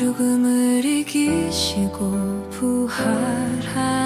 죽음을 이기시고 부활하셨네.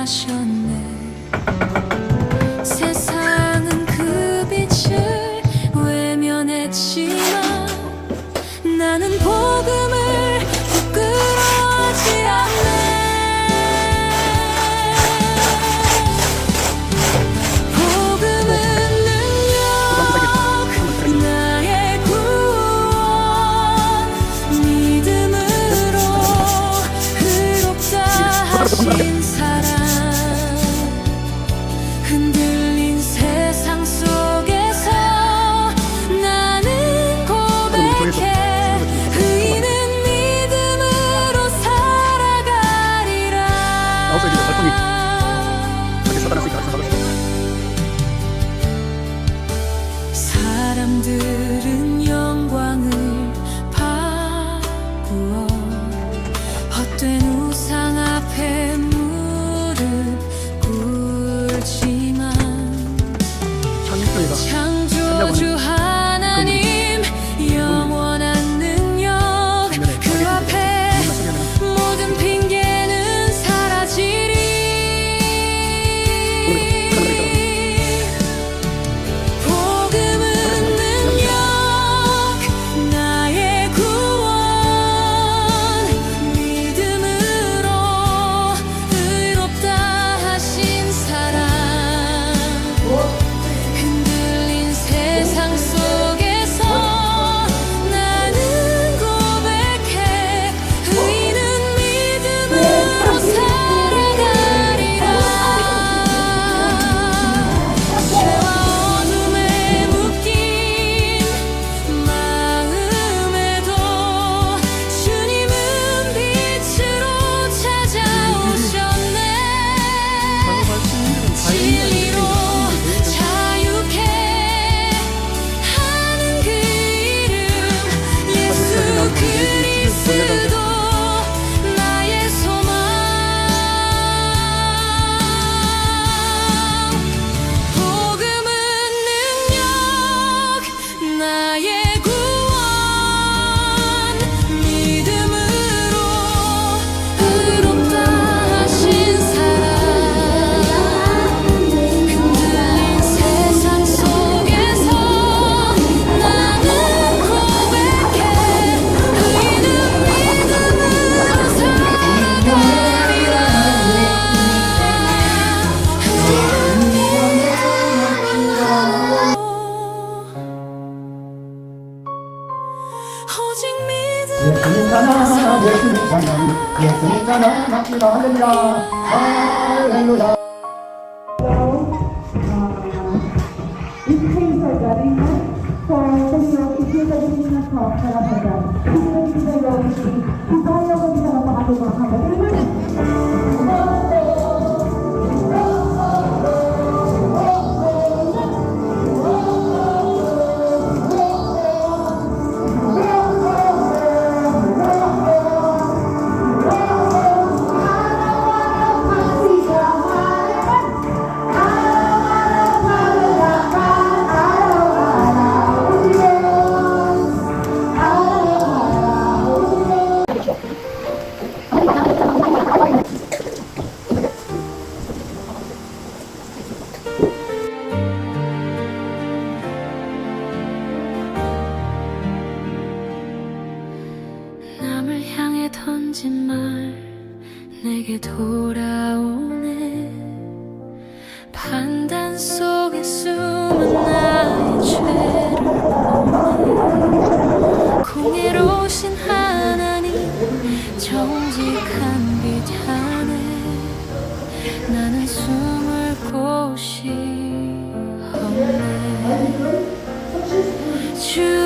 예수님잖아 예수님잖아 예수님잖아 맞기도 할렐루야 할렐루야 Terima kasih. 곳이 없네. 주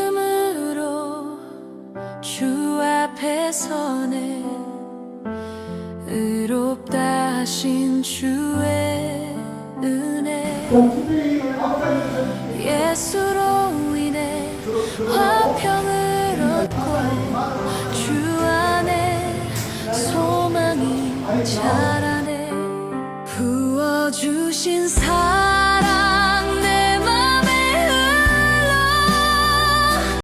믿음으로 주 앞에 서네. 의롭다 하신 주의 은혜. 예수로 인해 화평을 얻고 주 안에 소망이 자라 心碎